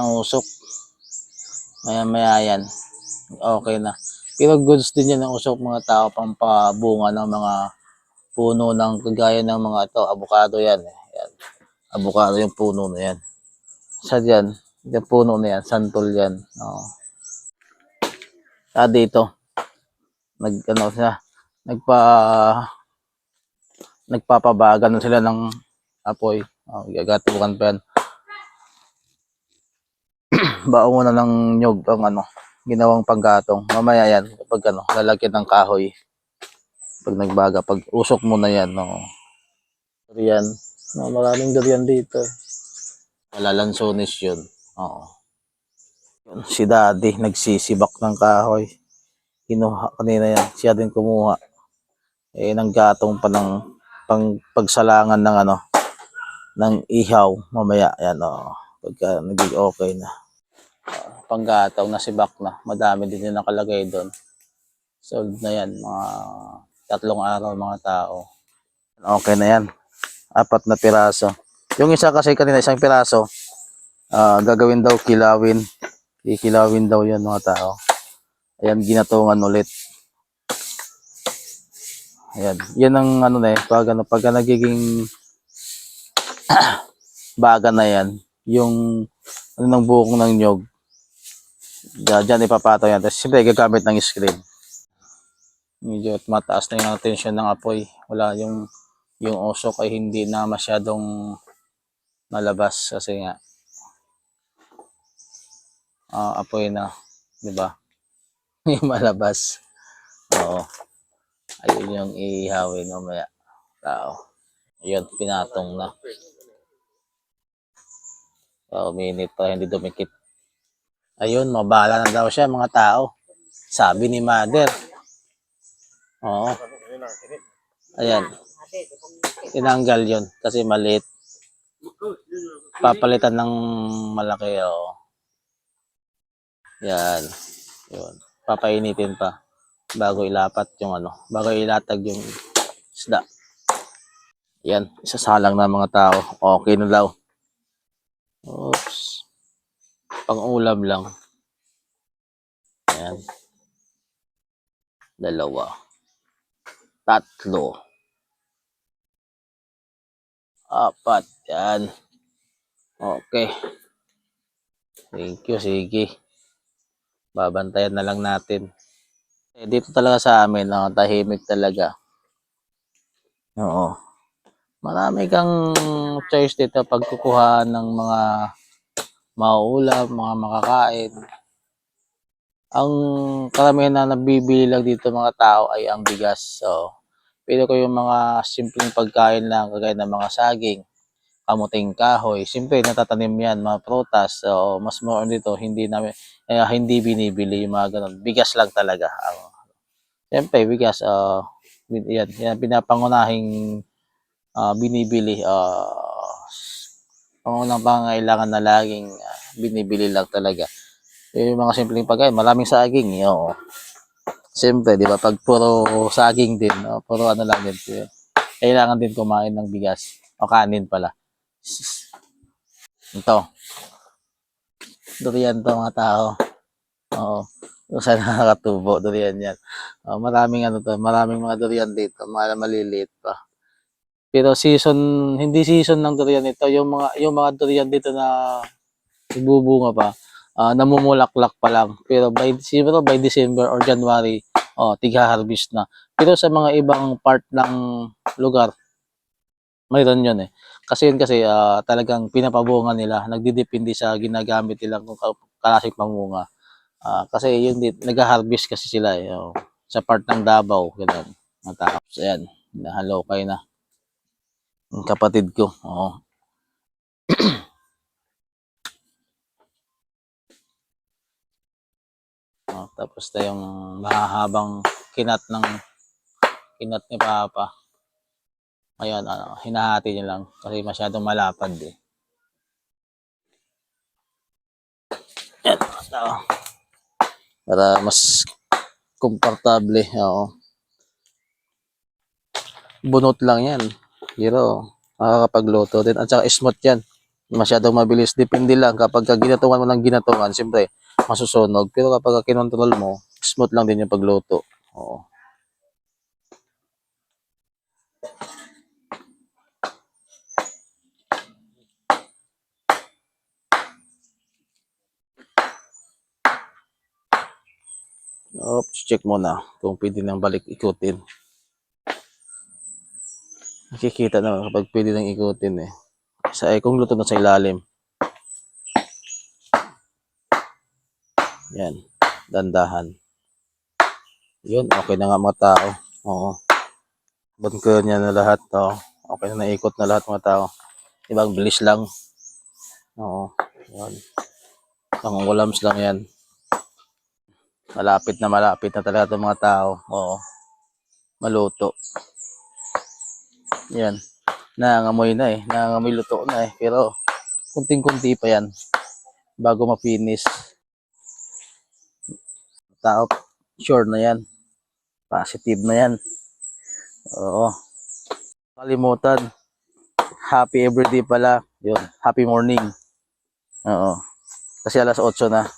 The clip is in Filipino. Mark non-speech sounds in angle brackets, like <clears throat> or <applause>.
usok. Maya maya yan. Okay na. Pero goods din yan ng usok mga tao pampabunga ng mga puno ng kagaya ng mga ito. Avocado yan. eh. yan. Avocado yung puno na yan. Sa dyan, yung puno na yan, santol yan. Oo. Ah, dito. Nag, ano siya, nagpa, nagpapabagan sila ng apoy. Oh, gagatukan pa yan. Baon na ng nyog ang ano, ginawang panggatong. Mamaya yan, kapag ano, lalagyan ng kahoy. Pag nagbaga, pag usok mo na yan, no. Durian. No, maraming durian dito. Malalansones yun. Oo. Yun, Si daddy, nagsisibak ng kahoy. Kinuha kanina yan. Siya din kumuha. Eh, nanggatong pa ng pang pagsalangan ng ano, ng ihaw. Mamaya, yan o. Pagka naging okay na. Uh, panggatong na sibak na. Madami din yung nakalagay doon. Sold na yan. Mga tatlong araw mga tao. Okay na yan. Apat na piraso. Yung isa kasi kanina, isang piraso, ah, gagawin daw kilawin. Kikilawin daw yan mga tao. Ayan, ginatungan ulit. Ayan. Yan ang ano na eh, pag, ano, pag nagiging <clears throat> baga na yan, yung ano ng bukong ng nyog, dyan ipapataw yan. Tapos siyempre gagamit ng screen. Medyo mataas na yung tension ng apoy. Wala yung yung usok ay hindi na masyadong malabas kasi nga ah, apoy na, 'di ba? <laughs> Yung malabas. Oo. Ayun yung ihawin mamaya. Tao. Ayun, pinatong na. Oh, minute pa hindi dumikit. Ayun, mabala na daw siya mga tao. Sabi ni mother. Oo. Ayan. Tinanggal yun kasi maliit. Papalitan ng malaki. Oh. Yan. Yun. Papainitin pa bago ilapat yung ano, bago ilatag yung isda. Yan, isasalang na mga tao. Okay na daw. Oops. Pang-ulam lang. Yan. Dalawa. Tatlo. Apat. Yan. Okay. Thank you. Sige. Babantayan na lang natin. Eh, dito talaga sa amin, no, tahimik talaga. Oo. Marami kang choice dito pagkukuha ng mga mauulam, mga makakain. Ang karamihan na nabibili lang dito mga tao ay ang bigas. So, pero ko yung mga simpleng pagkain lang, kagaya ng mga saging, kamuting kahoy. Siyempre, natatanim yan, mga prutas. So, mas more dito, hindi namin, eh, hindi binibili yung mga ganun. Bigas lang talaga. Ang, siyempre, bigas, uh, yan, yan, pinapangunahing ah, binibili. Uh, pangunang pangailangan na laging ah, binibili lang talaga. Yung mga simpleng pagkain, maraming saging. eh, Oo. Siyempre, di ba, pag puro saging din, no? puro ano lang din, eh, kailangan din kumain ng bigas. O kanin pala. Ito. Durian to mga tao. Oo. Kung saan <laughs> nakakatubo, durian yan. Oh, maraming ano to, maraming mga durian dito, mga maliliit pa. Pero season, hindi season ng durian ito, yung mga yung mga durian dito na nagbubunga pa, ah, namumulaklak pa lang. Pero by siguro by December or January, oh, tigha-harvest na. Pero sa mga ibang part ng lugar, mayroon yun eh. Kasi yun kasi ah, talagang pinapabunga nila, nagdidepende sa ginagamit nilang kung klaseng pamunga. Ah, kasi yun din, nag-harvest kasi sila eh, oh, sa part ng Davao, ganun. So, ayan, nahalokay na. Yung kapatid ko, oo. Oh, <clears throat> tapos na yung mahahabang kinat ng kinat ni Papa. Ngayon, ano, hinahati niya lang kasi masyadong malapad eh. Yan, oh. Para mas komportable, oo. Bunot lang yan. Pero, makakapagluto din. At saka smooth yan. masyadong mabilis. Depende lang kapag ka ginatungan mo ng ginatungan, siyempre masusunog. Pero kapag ka kinontrol mo, smooth lang din yung pagluto. Oo. Oops, check mo na kung pwede nang balik ikutin. Nakikita naman kapag pwede nang ikutin eh. Sa eh, kung luto na sa ilalim. Yan. Dandahan. Yun, okay na nga mga tao. Oo. Bunker niya na lahat. Oo. Okay na naikot na lahat mga tao. Diba, ang bilis lang. Oo. Yan. Pangungulams lang yan. Malapit na malapit na talaga itong mga tao. Oo. Maluto. Yan. Nangangamoy na eh. Nangangamoy luto na eh. Pero, kunting-kunti pa yan. Bago ma-finish. Tao, sure na yan. Positive na yan. Oo. Kalimutan. Happy everyday pala. Yun. Happy morning. Oo. Kasi alas 8 na.